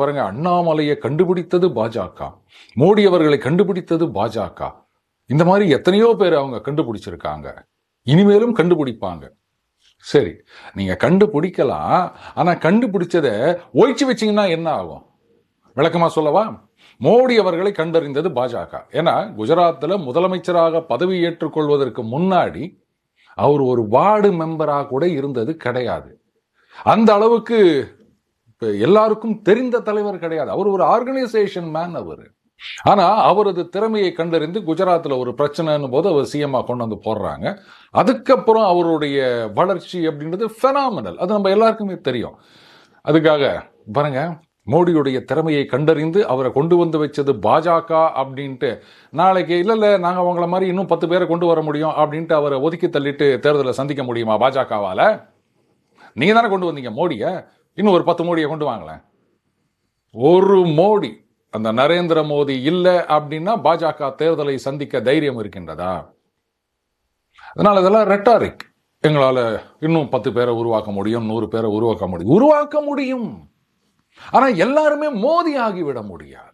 பாருங்க அண்ணாமலையை கண்டுபிடித்தது பாஜக. மோடி அவர்களை கண்டுபிடித்தது பாஜக. இந்த மாதிரி எத்தனையோ பேர் அவங்க கண்டுபிடிச்சிருக்காங்க. இனிமேலும் கண்டுபிடிப்பாங்க. சரி நீங்க கண்டுபிடிக்கலாம். ஆனா கண்டுபிடிச்சதை ஒழிச்சு வச்சீங்கன்னா என்ன ஆகும்? விளக்கமா சொல்லவா? மோடி அவர்களை கண்டறிந்தது பாஜக. ஏன்னா குஜராத்தில் முதலமைச்சராக பதவி ஏற்றுக்கொள்வதற்கு முன்னாடி அவர் ஒரு வார்டு மெம்பராக கூட இருந்தது கிடையாது. அந்த அளவுக்கு இப்போ எல்லாருக்கும் தெரிந்த தலைவர் கிடையாது. அவர் ஒரு ஆர்கனைசேஷன் மேன் அவர். ஆனா அவரது திறமையை கண்டறிந்து குஜராத்ல ஒரு பிரச்சனைன்னு போது அவர் சிஎம்மா கொண்டு வந்து போடுறாங்க. அதுக்கப்புறம் அவருடைய வளர்ச்சி அப்படின்றது ஃபெனாமினல் அது நம்ம எல்லாருக்குமே தெரியும். அதுக்காக பாருங்க மோடியுடைய திறமையை கண்டறிந்து அவரை கொண்டு வந்து வச்சது பாஜக அப்படின்ட்டு. நாளைக்கு இல்லை இல்லை நாங்கள் அவங்கள மாதிரி இன்னும் பத்து பேரை கொண்டு வர முடியும் அப்படின்ட்டு அவரை ஒதுக்கி தள்ளிட்டு தேர்தலை சந்திக்க முடியுமா பாஜகவால்? நீங்கள் தானே கொண்டு வந்தீங்க மோடியை? இன்னும் ஒரு பத்து மோடியை கொண்டு வாங்களேன். ஒரு மோடி அந்த நரேந்திர மோடி இல்லை அப்படின்னா பாஜக தேர்தலை சந்திக்க தைரியம் இருக்கின்றதா? அதனால் இதெல்லாம் ரெட்டாரிக் எங்களால் இன்னும் பத்து பேரை உருவாக்க முடியும் நூறு பேரை உருவாக்க முடியும். உருவாக்க முடியும். ஆனால் எல்லாருமே மோதி ஆகிவிட முடியாது.